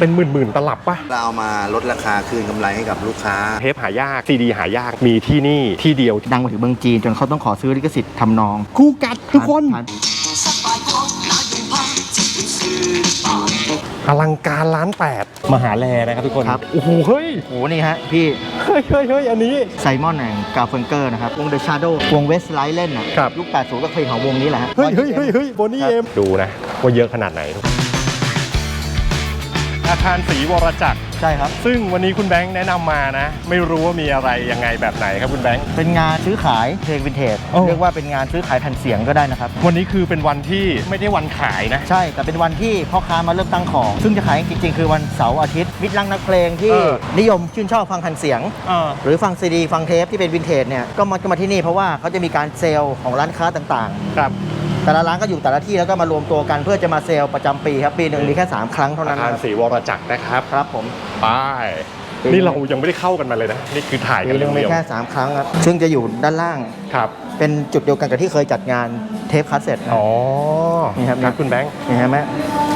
เป็นหมื่นๆตลับปะเราเอามาลดราคาคืนกำไรให้กับลูกค้า เทปหายากซีดีหายากมีที่นี่ที่เดียวดังมาถึงเมืองจีน จนเขาต้องขอซื้อลิขสิทธิ์ทำนอง คู่กัดทุกคนผ่าอลังการล้านแปดมหาแลนะครับทุกคนครับ โอ้โหเฮ้ยโอ้โหนี่ฮะ พี่เฮ้ยเฮ้ยเฮ้ยอันนี้ ไซมอนแห่งกาเฟนเกอร์นะครับ วง The Shadow วงเวสไลท์เล่นอะครับ ยุค80ก็เพลงของวงนี้แหละฮะ เฮ้ยเฮ้ยเฮ้ยเฮ้ยโบนี่ครับเอ็มดูนะว่าเยอะขนาดไหนทุกคน อาคารศรีวรจักร ใช่ครับ ซึ่งวันนี้คุณแบงค์แนะนำมานะ ไม่รู้ว่ามีอะไรยังไงแบบไหนครับคุณแบงค์ เป็นงานซื้อขายเพลงวินเทจโอ้ เรียกว่าเป็นงานซื้อขายแผ่นเสียงก็ได้นะครับ วันนี้คือเป็นวันที่ไม่ได้วันขายนะ ใช่ แต่เป็นวันที่พ่อค้ามาเริ่มตั้งของ ซึ่งจะขายจริงๆ คือวันเสาร์อาทิตย์ มิตรรังนักเพลงที่เออ นิยมชื่นชอบฟังแผ่นเสียง เออ หรือฟังซีดี ฟังเทปที่เป็นวินเทจเนี่ย ก็มาก็มาที่นี่เพราะว่าเขาจะมีการเซลล์ของร้านค้าต่างครับ ๆ แต่ละร้านก็อยู่แต่ละที่แล้วก็มารวมตัวกันเพื่อจะมาเซลล์ประจำปีครับ ปีหนึ่งมีแค่ 3 ครั้งเท่าอานั้นคารนะครับศรีวรจักรนะครับครับผม ไป้ายนี่เรายังไม่ได้เข้ากันมาเลยนะ นี่คือถ่ายกัปีนหนึ่งมีเดียวแค่ 3 ครั้งครับ ซึ่งจะอยู่ด้านล่าง ๆครับ เป็นจุดเดียวกันกับที่เคยจัดงานเทปคัสเซ็ตนะ อ๋อนี่ครับ ครับคุณแบงค์นี่เห็นไหม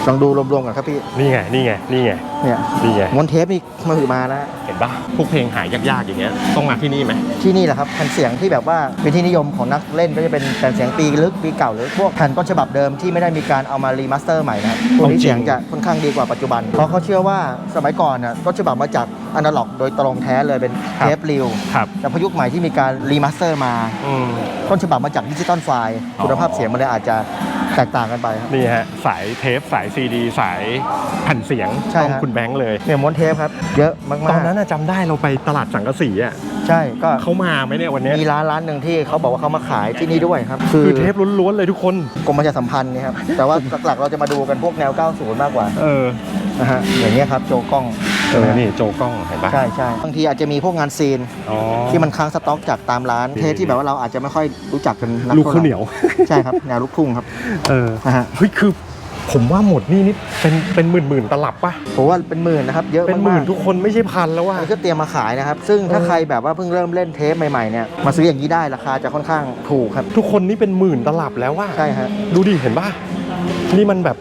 ลองดูรวมๆกันครับพี่ นี่ไง นี่ไง นี่ไง เนี่ย นี่ไงม้วนเทปนี่มาหือมานะ เห็นปะพวกเพลงหายากๆอย่างเงี้ยต้องมาที่นี่ไหม ที่นี่แหละครับแผ่นเสียงที่แบบว่าเป็นที่นิยมของนักเล่นก็จะเป็นแผ่นเสียงปีลึกปีเก่าหรือพวกแผ่นต้นฉบับเดิมที่ไม่ได้มีการเอามารีมาสเตอร์ใหม่นะครับพวกนี้เสียงจะค่อนข้างดีกว่าปัจจุบัน เพราะเขาเชื่อว่าสมัยก่อนน่ะต้นฉบับมาจากอนาล็อกโดยตรงแท้เลยเป็นเทปรีวครับ แต่พอยุคใหม่ที่มีการรีมาสเตอร์มา อืม ต้นฉบับมาจากดิจิตอลไฟล์อ๋อ คุณภาพเสียงมันเลยอาจจะ แตกต่างกันไปครับ นี่ฮะสายเทปสายซีดี สายแผ่นเสียงใช่ต้องฮะคุณแบงค์เลย เนี่ยม้วนเทปครับ เยอะมากๆตอนนั้นน่ะจำได้เราไปตลาดสังกะสีอะใช่ก็เขามาไหมเนี่ยวันเนี้ยมีร้านร้านหนึ่งที่เขาบอกว่าเขามาขายที่นี่ด้วยครับคือคือเทปล้วนๆเลยทุกคน กรมประชาสัมพันธ์นี่ครับแต่ว่าหลักๆเราจะมาดูกันพวกแนว 90 มากกว่าเออนะฮะอย่างเงี้ยครับโจกล้อง เออนี่โจกล้องเห็นปะใช่ใช่บางทีอาจจะมีพวกงานซีนอ๋อ ที่มันค้างสต็อกจากตามร้านดีเทปที่แบบว่าเราอาจจะไม่ค่อยรู้จักกันนักลูกท่ข้าวไร่เหนียว ใช่ครับแนวลูกทุ่งครับเออนะฮะเฮ้ยคือ ผมว่าหมดนี่นี่เป็นเป็นหมื่นหมื่นๆตลับปะผมว่าเป็นหมื่นนะครับเยอะเป็นหมามื่กนทุกคนไม่ใช่พันแล้วๆว่ะ อันนี้ก็เตรียมมาขายนะครับ ซึ่งถ้าเออ ใครแบบว่าเพิ่งเริ่มเล่นเทปใหม่ๆเนี่ยมาซื้ออย่างนี้ได้ราคาจะค่อนข้างถูกครับทุกคนนี่เป็นหมื่นตลับแล้วว่าใช่ฮะดูดิเห็นปะนี่มันแบบ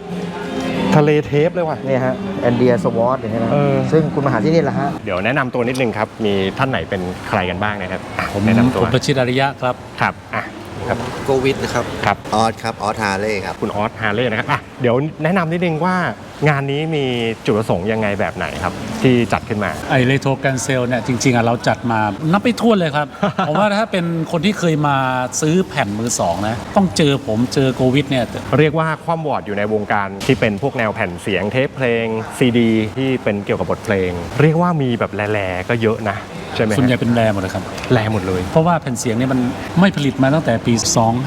ทะเลเทปเลยว่ะ เนี่ยฮะแอนเดียสวอตอย่างเงี้ยนะเออ ซึ่งคุณมาหาที่นี่แหละฮะ เดี๋ยวแนะนำตัวนิดนึงครับ มีท่านไหนเป็นใครกันบ้างนะครับอะผมแนะนำตัวผมประชิดอริยะครับ ครับอะครับโควิดนะครับ ครับ ออสครับ ออสฮาเล่ครับ คุณออสฮาเล่นะครับอะเดี๋ยวแนะนำนิดนึงว่า งานนี้มีจุดประสงค์ยังไงแบบไหนครับ ที่จัดขึ้นมาไอเลโทรแกนเซลเนี่ยจริงๆอะเราจัดมานับไปทั่วนเลยครับ ผมว่าถ้าเป็นคนที่เคยมาซื้อแผ่นมือสองนะต้องเจอผมเจอโควิดเนี่ยเรียกว่าความวอร์ดอยู่ในวงการที่เป็นพวกแนวแผ่นเสียงเทปเพลงซีดี ที่เป็นเกี่ยวกับบทเพลง เรียกว่ามีแบบแร่ๆก็เยอะนะ ใช่ไหมฮะส่วนใหญ่เป็นแรหมดเลยครับแร่หมดเลยเพราะว่าแผ่นเสียงเนี่ยมันไม่ผลิตมาตั้งแต่ปี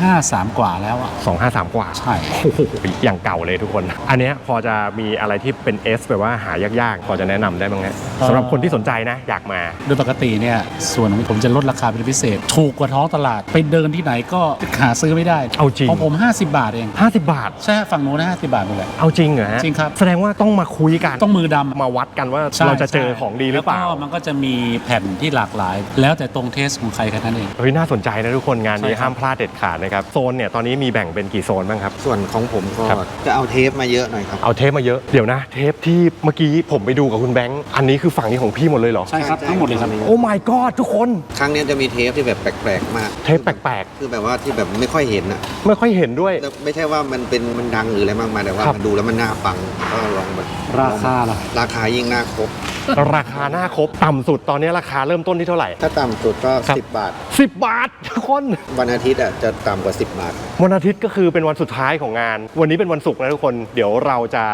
253 กว่าแล้วอะ 253 กว่าใช่ โอ้โหอย่างเก่าเลยทุกคน อันเนี้ยพอจะมีอะไรที่เป็น S แบบว่าหายากๆ พอจะแนะนำได้บ้างฮะสำหรับคนที่สนใจนะ อยากมา โดยปกติเนี่ยส่วนของผมจะลดราคาเป็นพิเศษ ถูกกว่าท้องตลาด ไปเดินที่ไหนก็หาซื้อไม่ได้เอาจริง ของผม 50 บาทเอง 50 บาท ใช่ฝั่งนู้นนะ50 บาทหมดเลย เอาจริงเหรอฮะจริงครับ แสดงว่าต้องมาคุยกันต้องมือดำ มาวัดกันว่าใช่เราจะเจอใช่ของดีหรือเปล่าแล้วก็มันก็จะมีแผ่นที่หลากหลาย แล้วแต่ตรงเทสของใครแค่นั้นเอง เฮ้ยน่าสนใจนะทุกคนงานนี้ใช่ครับ ห้ามพลาดเด็ดขาดนะครับโซนเนี่ยตอนนี้มีแบ่งเป็นกี่โซนบ้างครับ ส่วนของผมก็ครับ จะเอาเทปมาเยอะหน่อยครับ เอาเทปมาเยอะเดี๋ยวนะ เทปที่เมื่อกี้ผมไปดูกับคุณแบงค์อันนี้คือฝั่งนี้ของพี่หมดเลยเหรอ ใช่ครับทั้งหมดเลยครับ โอ้ my god ทุกคนครั้งเนี้ยจะมีเทปที่แบบแปลกๆ มากเทปแปลกคือแบบว่าที่แบบไม่ค่อยเห็นนะๆ ไม่ค่อยเห็นด้วย แล้วไม่ใช่ว่ามันเป็นมันดังหรืออะไรมากมายแต่ว่าครับ มันดูแล้วมันน่าฟังก็ลองแบบราคาล่ะ ราคายิ่งน่าครบ ราคาหน้าครบต่ำสุดตอนนี้ราคาเริ่มต้นที่เท่าไหร่ ถ้าต่ำสุดก็ ครับ 10 บาท 10 บาททุกคน วันอาทิตย์อะจะต่ำกว่า 10 บาท วันอาทิตย์ก็คือเป็นวันสุดท้ายของงาน วันนี้เป็นวันศุกร์นะทุกคน เดี๋ยวเราจะ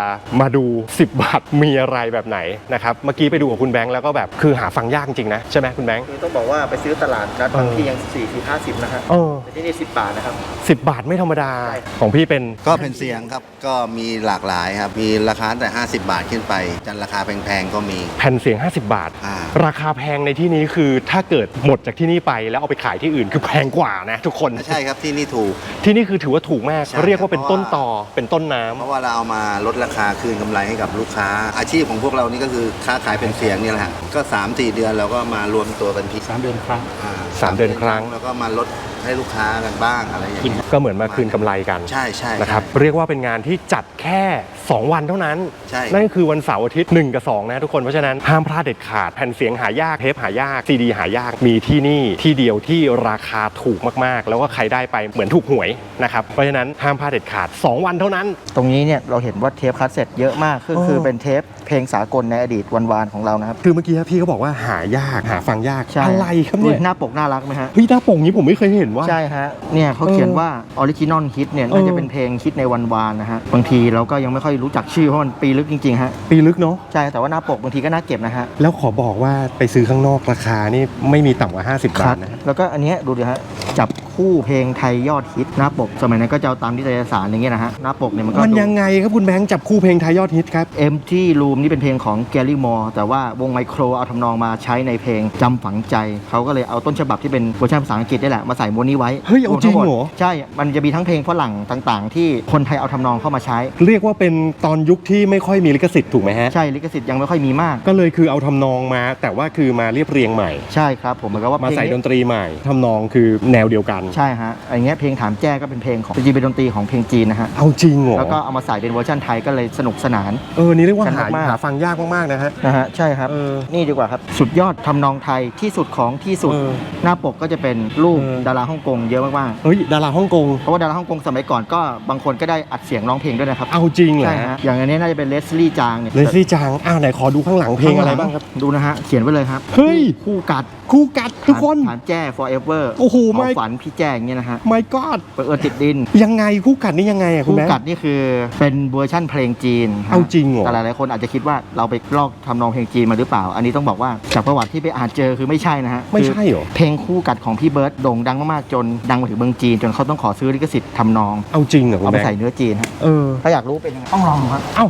มาดู 10 บาทมีอะไรแบบไหนนะครับ เมื่อกี้ไปดูกับคุณแบงค์แล้วก็แบบคือหาฟังยากจริงๆนะ ใช่ไหมคุณแบงค์ คือต้องบอกว่าไปซื้อตลาดนัดบางที่ยัง4 4 50นะฮะเออ แต่ที่นี่10บาทนะครับ สิบบาทไม่ธรรมดาของพี่เป็น ก็เป็นเสียงครับ ก็มีหลากหลายครับ มีราคาตั้งแต่ 50 บาทขึ้นไปจนราคาแพงๆก็มี แผ่นเสียง 50 บาทอ่าราคาแพงในที่นี้คือถ้าเกิดหมดจากที่นี่ไปแล้วเอาไปขายที่อื่นคือแพงกว่านะทุกคนใช่ครับที่นี่ถูก ที่นี่คือถือว่าถูกมากใช่เรียกว่าเป็นเพราะว่าต้นต่อเป็นต้นน้ำเพราะว่าเราเอามาลดราคาคืนกำไรให้กับลูกค้า อาชีพของพวกเรานี่ก็คือค้าขายเป็นเสียงนี่แหละฮะก็3 4 เดือนเราก็มารวมตัวกันที3เดือนครั้งอ่า สามเดือนครั้ง แล้วก็มาลดให้ลูกค้ากันบ้างอะไรอย่างเงี้ยก็เหมือนมาคืนกำไรกันใช่ใช่นะครับใช่เรียกว่าเป็นงานที่จัดแค่ 2 วันเท่านั้น ใช่นั่นก็คือวันเสาร์อาทิตย์ 1 กับ 2 นะทุกคนเพราะฉะนั้นห้ามพลาดเด็ดขาดแผ่นเสียงหายากเทปหายากซีดีหายากมีที่นี่ที่เดียวที่ราคาถูกมากๆ แล้วก็ใครได้ไปเหมือนถูกหวยนะครับเพราะฉะนั้นห้ามพลาดเด็ดขาด 2 วันเท่านั้น ตรงนี้เนี่ยเราเห็นว่าเทปคาสเซ็ตเยอะมากคือโอ้คือเป็นเทปเพลงสากลในอดีตวันวานของเรานะครับคือเมื่อกี้พี่ก็บอกว่าหายากหาฟังยากใช่อะไรครับเนี่ยอุ๊หน้าปกน่ารักไหมฮะ เฮ้ยหน้าปกนี้ผมไม่เคยเห็นว่า ใช่ฮะ เนี่ยเขาเขียนว่าออริจินอลฮิตเนี่ยน่าจะเป็นเพลงฮิตในวันวานนะฮะ บางทีเราก็ยังไม่ค่อยรู้จักชื่อเพราะมันปีลึกจริงๆฮะ ปีลึกเนาะ ใช่ แต่ว่าหน้าปกบางทีก็น่าเก็บนะฮะ แล้วขอบอกว่าไปซื้อข้างนอกราคานี่ไม่มีต่ำกว่า 50 บาทนะ แล้วก็อันเนี้ยดูดิฮะ จับ คู่เพลงไทยยอดฮิตหน้าปก สมัยนั้นก็จะเอาตามนิตยสารอย่างเงี้ยนะฮะหน้าปกเนี่ยมันก็มันดูยังไงครับคุณแบงค์จับคู่เพลงไทยยอดฮิตครับเอ็มที่รูมนี่เป็นเพลงของแกลลี่มอร์แต่ว่าวงไมโครเอาทำนองมาใช้ในเพลงจำฝังใจ เขาก็เลยเอาต้นฉบับที่เป็นเวอร์ชันภาษาอังกฤษนี่แหละมาใส่ม้วนนี้ไว้เฮ้ยเอาจริงเหรอ ใช่ มันจะมีทั้งเพลงฝรั่งต่าง ๆ ที่คนไทยเอาทำนองเข้ามาใช้ เรียกว่าเป็นตอนยุคที่ไม่ค่อยมีลิขสิทธิ์ถูกไหมฮะ ใช่ลิขสิทธิ์ยังไม่ค่อยมีมาก ก็เลยคือเอาทำนองมา แต่ว่าคือมาเรียบเรียงใหม่ ใช่ครับผมเหมือนกับว่ามาเพลงใส่นี้ดนตรีใหม่ทำนองคือแนวเดียวกันใช่ฮะอย่างเงี้ยเพลงถามแจ้ก็เป็นเพลงของจริงๆเป็นดนตรีของเพลงจีนนะฮะเอาจริงเหรอแล้วก็เอามาใส่เป็นเวอร์ชันไทยก็เลยสนุกสนานเออนี่เรียกว่าสนุหากมากหาฟังยากมากๆนะฮะนะฮะใช่ครับเออนี่ดีกว่าครับสุดยอดทำนองไทยที่สุดของที่สุดเออหน้าปกก็จะเป็นรูปเออดาราฮ่องกงเยอะมากเฮ้ยดาราฮ่องกงๆเพราะว่าดาราฮ่องกงสมัยก่อนก็บางคนก็ได้อัดเสียงร้องเพลงด้วยนะครับเอาจริงเหรอใช่ฮะอย่างอันนี้น่าจะเป็นเลสลี่จางเนี่ยเลซี่จางอ้าวไหนขอดูข้างหลังเพลงอะไรบ้างครับดูนะฮะเขียนไว้เลยครับเฮ้ยคู่กัดคู่กัดทุกคนถามแจ้ forever โอ้โหไม่เาฝันพี่แจ้อย่างเงี้ยนะฮะ my god เปิดเออติดดิน ยังไงคู่กัดนี่ยังไงอะคุณคู่แบงค์กัดนี่คือเป็นเวอร์ชั่นเพลงจีนฮะเอาจริงเหรอแต่หลายๆคนอาจจะคิดว่าเราไปลอกทำนองเพลงจีนมาหรือเปล่า อันนี้ต้องบอกว่าจากประวัติที่ไปอ่านเจอคือไม่ใช่นะฮะไม่ใช่เหรอคือเพลงคู่กัดของพี่เบิร์ดโด่งดังมากๆจนดังมาถึงเมืองจีน จนเขาต้องขอซื้อลิขสิทธิ์ทำนองเอาจริงเหรอคุณเอาไปแบงใส่ค์เนื้อจีนฮะเออถ้าอยากรู้เป็นยังไงต้องลองดูครับ เอ้า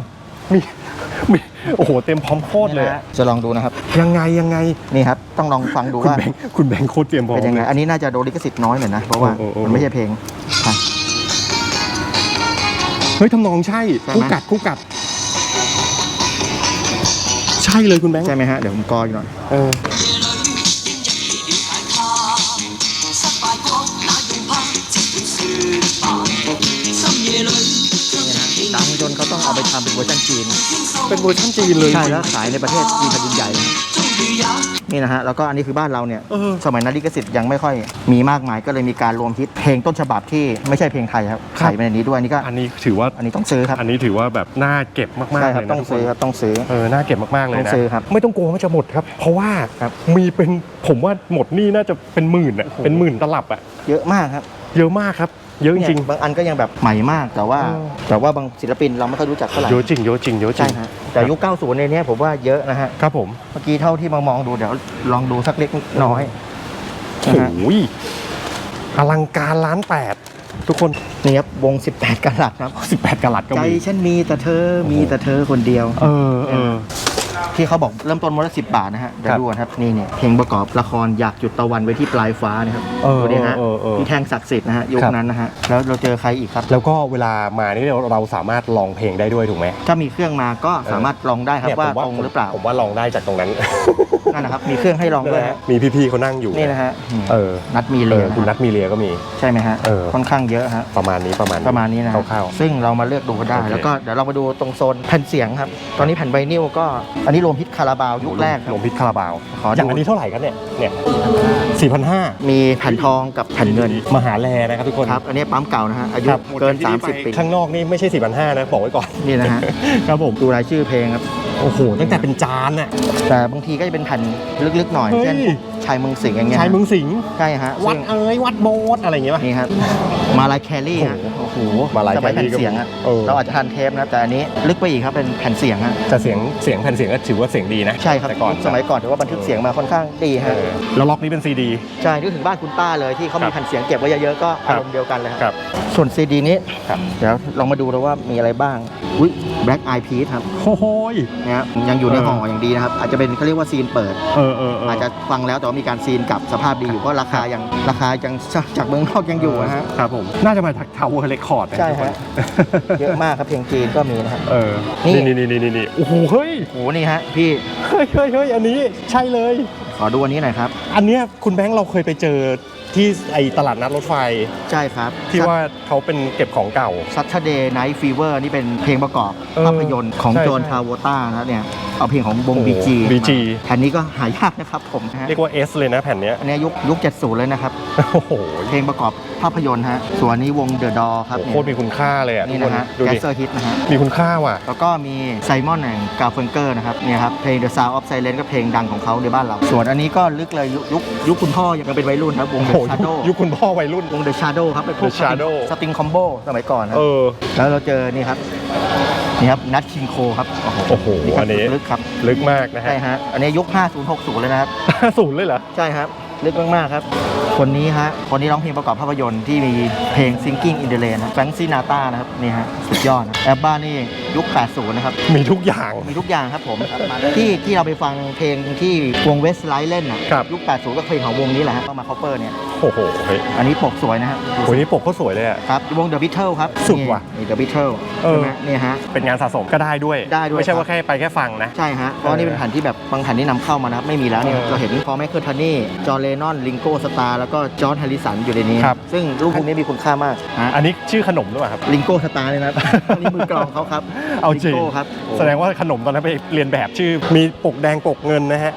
มี มีโอ้โหเต็มพร้อมโคตรเลยนี่อะนะฮะจะลองดูนะครับ ยังไงยังไงนี่ครับ ต้องลองฟังดูคุณว่า แบงค์คุณแบงค์โคตรเตรียมพร้อมเป็นยังไงเลยอันนี้น่าจะโดนลิขสิทธิ์น้อยหน่อยนะ เพราะว่าโอ้โอ้โอ้ มันไม่ใช่เพลงไปเฮ้ยทำนองใช่ใช่ไหม คู่กัดคู่กัด ใช่เลยคุณแบงค์ใช่ไหมฮะ เดี๋ยวผมกออีกหน่อย เออ เขาต้องเอาไปทำเป็นเวอร์ชันจีนเป็นเวอร์ชันจีนเลยใช่จริงแล้วขายในประเทศจีนแผ่นดินใหญ่เลยนี่นะฮะแล้วก็อันนี้คือบ้านเราเนี่ยเออสมัยนั้นลิขสิทธิ์ยังไม่ค่อยมีมากมายก็เลยมีการรวมฮิตเพลงต้นฉบับที่ไม่ใช่เพลงไทยครับครับใส่ไปในนี้ด้วยอันนี้ก็อันนี้ถือว่าอันนี้ต้องซื้อครับอันนี้ถือว่าแบบน่าเก็บมากๆใช่คเลรับยนะต้องทุกคนซื้อครับต้องซื้อเออน่าเก็บมากๆเลยต้องนะซื้อครับไม่ต้องกลัวว่าจะหมดครับ เพราะว่าครับมีเป็นผมว่าหมดนี่น่าจะเป็นหมื่นอะเป็นหมื่นตลับอะเยอะมากครับเยอะมากครับ เยอะจเนี่ยริง บางอันก็ยังแบบใหม่มากแต่ว่าเออแต่ว่าบางศิลปินเราไม่ค่อยรู้จักเท่าไหร่เยอะจริงเยอะจริงเยอะจริใช่งฮะแต่ยุค 90 ในเนี้ยผมว่าเยอะนะฮะครับผมเมื่อกี้เท่าที่มามองดูเดี๋ยวลองดูสักเล็กน้อยโอ้นะฮะโหอลังการล้านแปดทุกคนนี่ครับวง 18กะรัตครับ 18กะลัดก็ใจมีฉันมีแต่เธอมีแต่เธอคนเดียว เออเออ ที่เขาบอกเริ่มต้นวันละสิบาทนะฮะเดี๋ยวครับดูกันครับนี่เนี่ยเพลงประกอบละครอยากจุดตะวันไว้ที่ปลายฟ้านะครับเออดูดิฮะเออเออ พี่แท่งศักดิ์สิทธิ์นะฮะยุคครับนั้นนะฮะแล้วเราเจอใครอีกครับ แล้วก็เวลามานี่เราเราสามารถลองเพลงได้ด้วยถูกไหมถ้ามีเครื่องมาก็สามารถลองได้ครับเนี่ยว่าผมตรงหรือเปล่าผมว่าลองได้จากตรงนั้น นั่นนะครับมีเครื่องให้ลองด้วยฮะมีพี่ๆเขานั่งอยู่นี่นะฮะเออนัดมีเอเลีอยคุณนัทมีเลียก็มี ใช่ไหมฮะเออ ค่อนข้างเยอะฮะ ประมาณนี้ประมาณประมาณนี้นะฮะคร่าว ซึ่งเรามาเลือกดูกันได้ โอเค แล้วก็เดี๋ยวเรามาดูตรงโซนแผ่นเสียงครับ ตอนนี้แผ่นไวนิลก็ อันนี้รวมฮิตคาราบาวๆยุคแรกคลรับงพิษคาราบาว ขอดู อย่างอันนี้เท่าไหร่ครับเนี่ย เนี่ยสี่พันห้ามีแผ่นทองกับแผ่นเงินมหาแลนะครับทุกคนครับ อันนี้ปั๊มเก่านะฮะอายุครับเกิน 30 ปี ข้างนอกนี่ไม่ใช่สี่พันห้านะบอกไว้ก่อน นี่นะฮะ ครับผม ดูรายชื่อเพลงครับ โอ้โห ตั้งแต่เป็นจานน่ะ แต่บางทีก็จะเป็นแผ่นลึกๆหน่อยเฮ้ยเช่น ชายเมืองสิงห์อย่างเงี้ยชายเมืองสิงห์ใช่ฮะวัดซึ่งเอ้ยวัดโบสอะไรอย่างเงี้ยป่ะนี่ครับมาลายแคลรี่ฮะโอ้โอ้โหมาลายสมัยแคลรี่แผ่นเสียงอะเออเราอาจจะทันเทปนะครับแต่อันนี้ลึกไปอีกครับเป็นแผ่นเสียงฮะแต่เสียงเสียงแผ่นเสียงก็ถือว่าเสียงดีนะใช่ครับแต่ก่อนสมัยก่อนถือว่าบันทึกเสียงมาค่อนข้างดีเอฮะอแล้วล็อกนี้เป็นซีดีใช่นึกถึงบ้านคุณป้าเลยที่เขาครัมีบแผ่นเสียงเก็บไว้เยอะๆก็ครัอาบรมณ์เดียวกันเลยคครัรับบส่วนซีดีนี้ครับเดี๋ยวลองมาดูนะว่ามีอะไรบ้างอุ้ย Black Eye Peas ครับโอ้โหยนะฮะยังอยู่ในเออห่ออย่างดีนะครับอาจจะเป็นเขาเรียกว่าซีนเปิดเออเออเอออาจจะฟังแล้วแต่ว่ามีการซีนกลับสภาพดีอยู่เพราะราคายังราคายังจากเมืองนอกยังอยู่นะฮะครับผมน่าจะมาจากทาวเวอร์เรคคอร์ดใช่ฮะเยอะมากครับเพลงจีนก็มีนะครับเออนี่นี่นี่นี่นี่นี่โอ้โหเฮ้ยโอ้โหนี่ฮะพี่เฮ้ยเฮ้ยเฮ้ยอันนี้ใช่เลยขอดูอันนี้หน่อยครับ อันเนี้ยคุณแบงค์เราเคยไปเจอ ที่ไอตลาดนัดรถไฟ ใช่ครับที่ว่าเขาเป็นเก็บของเก่า Saturday Night Fever นี่เป็นเพลงประกอบเออภาพยนตร์ของใช่โจนใช่ทราโวต้านะเนี่ยเอาเพลงของวงโอ้โห BG BG แผ่นนี้ก็หายากนะครับผมนะฮะเรียกว่า S เลยนะแผ่นเนี้ยอันนี้ยุคยุค70เลยนะครับ โอ้โหเพลงประกอบภาพยนตร์ฮะส่วนอันนี้วง The Door ครับโคตรมีคุณค่าเลยอะทุนี่กคนนะฮะดูแกดิสเซอร์ฮิตนะฮะ มีคุณค่าว่ะ แล้วก็มีไซมอนแห่งกาเฟนเกอร์นะครับเนี่ยครับเพลง The Sound of Silence ก็เพลงดังของเขาในบ้านเรา ส่วนอันนี้ก็ลึกเลยยุคยุคยุคคุณพ่อยังเป็นวัยรุ่นครับวงโอ้ The โห Shadow ยุคคุณพ่อวัยรุ่น วง The Shadow ครับเป็นพวก The Shadow สติงคอมโบสมัยก่อนนะเออ แล้วเราเจอนี่ครับนี่ครับนัทคิงโคครับโอ้โหก็อันนี้ ลึกครับลึกมากนะฮะใช่ฮะอันนี้ยุค 5060 เลยนะครับ ศูนย์เลยเหรอ ใช่ครับลึกมากๆครับ คนนี้ฮะคนนี้ร้องเพลงประกอบภาพยนตร์ที่มีเพลง Singing in the Rain นะแฟรงซีนาตานะครับนี่ฮะสุดยอดนะแอปบ้านี่ยุค 80 นะครับ มีทุกอย่าง มีทุกอย่างครับผมที่ที่เราไปฟังเพลงที่วงเวสไลท์เล่นน่ะครับ ยุค 80 ก็เพลงของวงนี้แหละฮะเข้ามาคอปเปอร์เนี่ย โอ้โหเฮ้ยอันนี้ปกสวยนะฮะโอ้ยนี่ปกเขาสวยเลยอะครับวง The Beatles ครับสุดว่ะนี่ The Beatles เออ ใช่ไหมเนี่ยฮะ เป็นงานสะสมก็ได้ด้วย ได้ด้วยไม่ใช่ครับ ว่าแค่ไปแค่ฟังนะ ใช่ฮะเพราะว่านี่เป็นแผ่นที่แบบบางแผ่นที่นำเข้ามานะครับ ไม่มีแล้วเนี่ยเออเราเห็นพอแมคเคิลทันนี่จอร์เลนอนลิงโก้สตาร์แล้วก็จอร์นแฮร์ริสันอยู่ในนี้ ครับ ซึ่งรูปพวกนี้มีคุณค่ามากฮะอันนี้ชื่อขนมหรือเปล่าครับ ลิงโก้สตาร์เลยนะครับ อันนี้มือกลองเขาครับ เอาจริงลิงโก้ครับแสดงว่าขนมตอนนั้นไปเรียนแบบชื่อ มีปกแดงปกเงินนะฮะ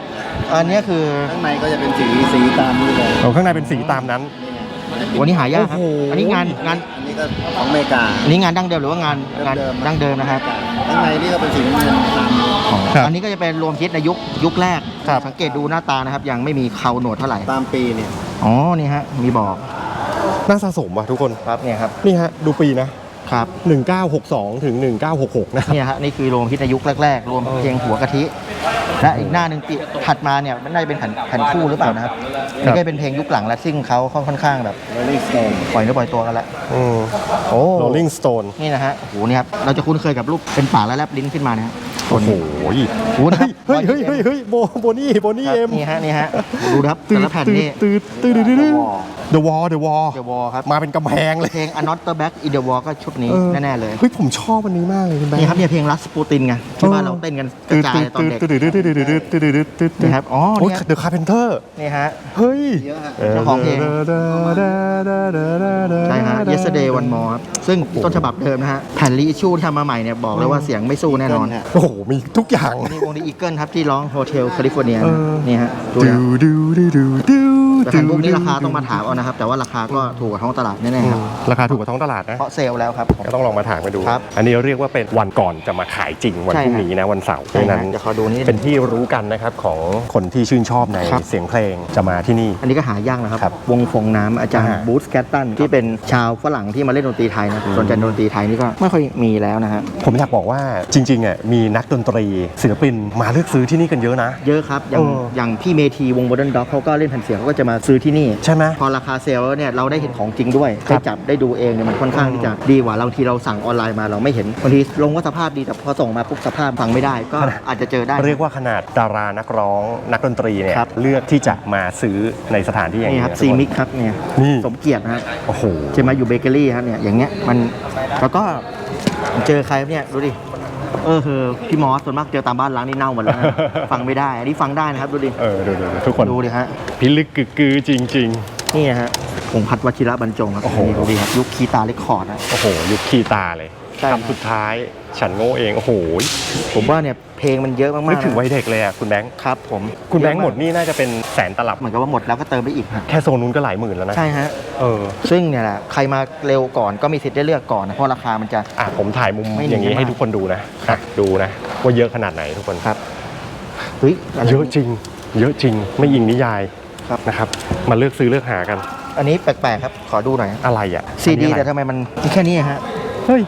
อันเนี้ยคือข้างในก็จะเป็นสีสีตามนี้เลยโอ้ข้างในเป็นสีตามนั้นวันนี้หายากครับโอ้โหอันนี้งานงานอันนี้ก็ของอเมริกาอันนี้งานดั้งเดิมหรือว่างานงานเดิมๆดั้งเดิมนะครับข้างในนี่ก็เป็นสีน้ำเงินตามนี้ครับอันนี้ก็จะเป็นรวมฮิตในยุคยุคแรกครับสังเกตดูหน้าตานะครับ ยังไม่มีเขาหนวดเท่าไหร่ตามปีเนี่ยอ๋อนี่ฮะมีบอกน่าสะสมว่ะทุกคนครับเนี่ยครับนี่ฮะดูปีนะ ครับ 1962 ถึง 1966 นะครับ เนี่ยฮะนี่คือรวมฮิตในยุคแรกๆ รวมเพลงหัวกะทิ และอีกหน้าหนึ่งปีถัดมาเนี่ยมันน่าจะเป็นแผ่นแผ่นคู่หรือเปล่านะครับครันี่บก็เป็นเพลงยุคหลังแล้วซึ่งเขาค่อนข้างแบบ Rolling Stone ปล่อยเนื้อปล่อยตัวกันแล้วอืม โอ้ Rolling Stone นี่นะฮะโอ้โหนี่ครับเราจะคุ้นเคยกับรูปเป็นปากและแลบลิ้นขึ้นมานะฮะโอ้โหโอ้โหนะครับเฮ้ยเฮ้ยเฮ้ยเฮ้ยโบโบนี่โบนี่ครับเอ็มนี่ฮะนี่ฮะดูนะครับแต่ละแผ่นนี่ ตืดตืดตืดตืด The Wall The Wall เดอะวอลครับมาเป็นกำแพงเลย เพลง Another Back in the Wall ก็ชุดนี้เออ แน่ๆเลยเฮ้ยผมชอบวันนี้มากเลยคุณแบงค์นี่ครับเนี่ยเพลงรัสปูตินไงที่บ้านเราเต้นกันกระจายเลยตอนเด็ก นี่ครับ อ๋อโอ้ยเนี่ยเดอะคาร์เพนเตอร์นี่ฮะ เฮ้ยเยอะฮะเจ้าของเพลง ใช่ฮะ Yesterday One More ครับ ซึ่งต้นฉบับเดิมนะฮะ แผ่นรีชูที่ทำมาใหม่เนี่ย บอกเลยว่าเสียงไม่สู้แน่นอนฮะโอ้โห มีทุกอย่างนี่วงดีอีเกิลครับ ที่ร้อง Hotel California เออนี่ฮะดูดูนะดูดูดูดู แต่แผ่นพวกนี้ราคาต้องมาถามเอานะครับ แต่ว่าราคาก็ถูกกว่าท้องตลาดแน่อืๆครับมราคาถูกกว่าท้องตลาดนะเพราะเซลล์แล้วครับผมก็ต้องลองมาถามไปดู ครับอันนี้เรียกว่าเป็นวันก่อนจะมาขายจริงวันใช่พรุ่งฮะนี้นะวันเสาร์เพใช่ราะฉะฮะนั้นเดี๋ยวขอดูนี่เป็นที่รู้กันนะครับของคนที่ชื่นชอบในครับ เสียงเพลงจะมาที่นี่ อันนี้ก็หายากนะครับ ครับวงฟงน้ำอาจารย์อ่า บูธแกตตันที่เป็นชาวฝรั่งที่มาเล่นดนตรีไทยนะส่วนใหญ่ดนตรีไทยนี่ก็ไม่ค่อยมีแล้วนะฮะผมอยากบอกว่าจริงๆอะมีนักดนตรีศิลปินมาเลือกซื้อที่นี่กันเยอะนะ เยอะครับอย่างเอออย่างพี่เมทีวง Modern Dog เขาก็เล่นแผ่นเสียงเขาก็จะมาซื้อที่นี่ ใช่ไหม พอราคาเซลล์แล้วเนี่ยเราได้เห็นของจริงด้วยครัได้บจับได้ดูเองเนี่ยมันค่อนข้างที่จะดีกว่าบางทีเราสั่งออนไลน์มาเราไม่เห็นบางทีลงว่าสภาพดีแต่พอส่งมาปุ๊บสภาพฟังไม่ได้ ก็ อาจจะเจอได้ เรียกว่าขนาดดารานักร้องนักดนตรีเนี่ยครับ เลือกที่จะมาซื้อในสถานที่อย่างนี่นี้ครับนะซีทุกคนมิกครับเนี่ยนี่สมเกียรตินะฮะโอ้โหจะมาอยู่เบเกอรี่ครับเนี่ยอย่างเงี้ยมันแล้วก็เจอใครเนี่ยดูดิ เออคือพี่มอสส่วนมากเจอตามบ้านล้างนี่เน่าหมดแล้วนะฟังไม่ได้ อันนี้ฟังได้นะครับดูดิเออดูดูดูทุกคนดูดิฮะพิลึกกึกกือจริงนี่ฮะผงพัดวชิระบรรจงครับโอ้โหนี่ดูดิครับยุคคีตาเรคคอร์ดนะๆโอ้โหยุคคีตาเลยใช่ครับคำสุดท้าย ฉันโง่เองโอ้โหผมว่าเนี่ยเพลงมันเยอะมากๆนึกถึงนะวัยเด็กเลยอะคุณแบงค์ครับผมคุณแบงค์หมดนี่น่าจะเป็นแสนตลับเหมือนกับว่าหมดแล้วก็เติมไปอีกฮะแค่โซนนู้นก็หลายหมื่นแล้วนะใช่ฮะเออซึ่งเนี่ยแหละใครมาเร็วก่อนก็มีสิทธิ์ได้เลือกก่อนนะเพราะราคามันจะอะผมถ่ายมุมไม่หนีอย่างนี้ให้มากทุกคนดูนะอะดูนะว่าเยอะขนาดไหนทุกคนครับเฮ้ยไรเยอะจริง เยอะจริงไม่ยิงนิยายครับนะครับ มาเลือกซื้อเลือกหากัน อันนี้แปลกๆครับขอดูหน่อยอะไรอะซีดีอันนี้แต่อะไรทำไมมันแค่นี้ฮะเฮ้ย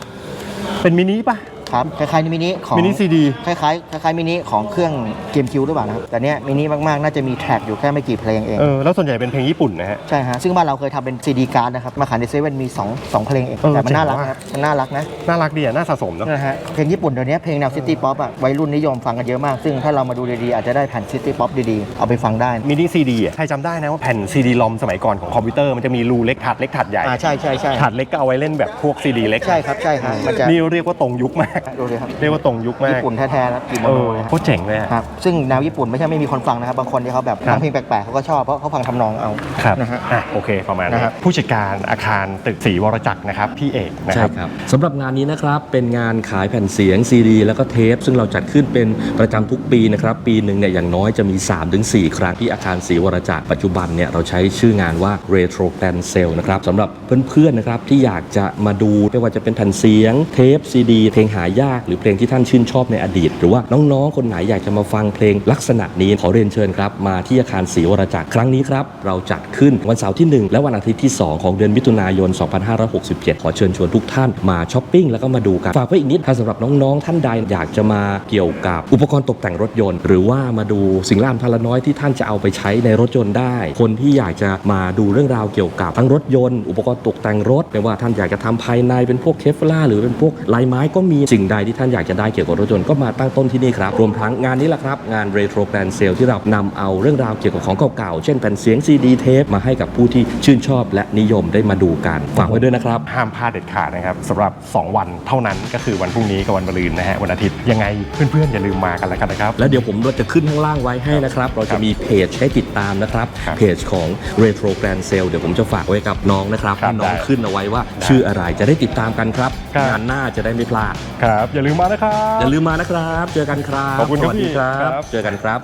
เป็นมินิป่ะ ครับคล้ายๆมินิของมินิซีดีคล้ายๆคล้ายๆมินิของเครื่องเกมคิวหรือเปล่านะครับแต่เนี้ยมินิมากๆน่าจะมีแทร็กอยู่แค่ไม่กี่เพลงเองเออแล้วส่วนใหญ่เป็นเพลงญี่ปุ่นนะฮะใช่ฮะซึ่งบ้านเราเคยทำเป็นซีดีการ์ดนะครับมาขายในเซเว่นมีสองสองเพลงเองเออแต่มันน่ารักเจ๋งว่ะนะครับมันน่ารักนะน่ารักดีอะน่าสะสมเนาะนะฮะเพลงญี่ปุ่นเดี๋ยวนี้เพลงแนวซิตี้ป๊อปอะวัยรุ่นนิยมฟังกันเยอะมาก ซึ่งถ้าเรามาดูดีๆอาจจะได้แผ่นซิตี้ป๊อปดีๆเอาไปฟังได้มินิซีดีอะใครจำได้นะว่าแผ่นซีดีลอมสมัยก่อนของคอมพิวเตอร์มันจะมีรูเล็กถัดเล็กถัดใหญ่อ่าใช่ใช่ใช่ถัดเล็กก็เอาไว้เล่นแบบพวกซีดีเล็กใช่ครับใช่ฮะมันจะนี่เรียกว่าตรงยุคมากดูดิครับเรียกว่าตรงยุคมากญี่ปุ่นแท้ๆแล้วกิโมเอโนอเลยโคตรเจ๋งเลยอะครับซึ่งแนวญี่ปุ่นไม่ใช่ไม่มีคนฟังนะครับ บางคนที่เขาแบบครับฟังเพลงแปลกๆเขาก็ชอบเพราะเขาฟังทำนองเอาครับนะฮะอะโอเคประมาณนี้นะครับผู้จัดการอาคารตึกศรีวรจักรนะครับพี่เอกนะคใช่รับครับสำหรับงานนี้นะครับเป็นงานขายแผ่นเสียงซีดีแล้วก็เทป ซึ่งเราจัดขึ้นเป็นประจำทุกปีนะครับปีหนึ่งเนี่ยอย่างน้อยจะมี 3-4 ครั้งที่อาคารศรีวรจักรปัจจุบันเนี่ยเราใช้ชื่องานว่า Retro Plan Sale นะครับสำหรับเพื่อนๆนะครับที่อยากจะมาดูไม่ว่าจะเป็นแผ่นเสียงเทปซีดีเพลงหายากหรือเพลงที่ท่านชื่นชอบในอดีต หรือว่าน้องๆ คนไหนอยากจะมาฟังเพลงลักษณะนี้ขอเรียนเชิญครับ มาที่อาคารศรีวรจักรครั้งนี้ครับ เราจัดขึ้นวันเสาร์ที่ 1 และวันอาทิตย์ที่ 2 ของเดือนมิถุนายน 2567 ขอเชิญชวนทุกท่านมาช้อปปิ้งแล้วก็มาดูกัน ฝากไว้อีกนิดถ้าสำหรับน้องๆ ท่านใดอยากจะมาเกี่ยวกับอุปกรณ์ตกแต่งรถยนต์ หรือว่ามาดูสิ่งล่ามทาลน้อยที่ท่านจะเอาไปใช้ในรถยนต์ได้ คนที่อยากจะมาดูเรื่องราวเกี่ยวกับทั้งรถยนต์ อุปกรณ์ตกแต่งรถไม่ว่าท่านอยากจะทำภายในเป็นพวกเคฟลาหรือเป็นพวกลายไม้ก็มีสิ่งใดที่ท่านอยากจะได้เกี่ยวกับรถยนต์ก็มาตั้งต้นที่นี่ครับรวมทั้งงานนี้แหละครับ งาน Retro Grand Sale ที่เรานำเอาเรื่องราวเกี่ยวกับของเก่าๆ เช่นแผ่นเสียงซีดีเทปมาให้กับผู้ที่ชื่นชอบและนิยมได้มาดูกันฝากไว้ด้วยนะครับ ห้ามพลาดเด็ดขาดนะครับสำหรับ 2 วันเท่านั้นก็คือวันพรุ่งนี้กับวันมะรืนนะฮะวันอาทิตย์ยังไงเพื่อนๆอย่าลืมมากันแล้วกันนะครับ แล้วเดี๋ยวผมเราจะขึ้นข้างล่างไว้ให้นะครับ เราจะมีเพจให้ติดตามนะครับ ครับเพจของ Retro Grand Sale เดี๋ยวผมจะฝากไว้กับน้องนะครับครับให้น้องได้ขึ้นเอาไว้ว่า ชื่ออะไรจะได้ติดตามกันครับ ครับงานหน้าจะได้ไม่พลาดครับ อย่าลืมมานะครับ อย่าลืมมานะครับ เจอกันครับขอบคุณครับสวัสดีพี่ครับ ครับ เจอกันครับ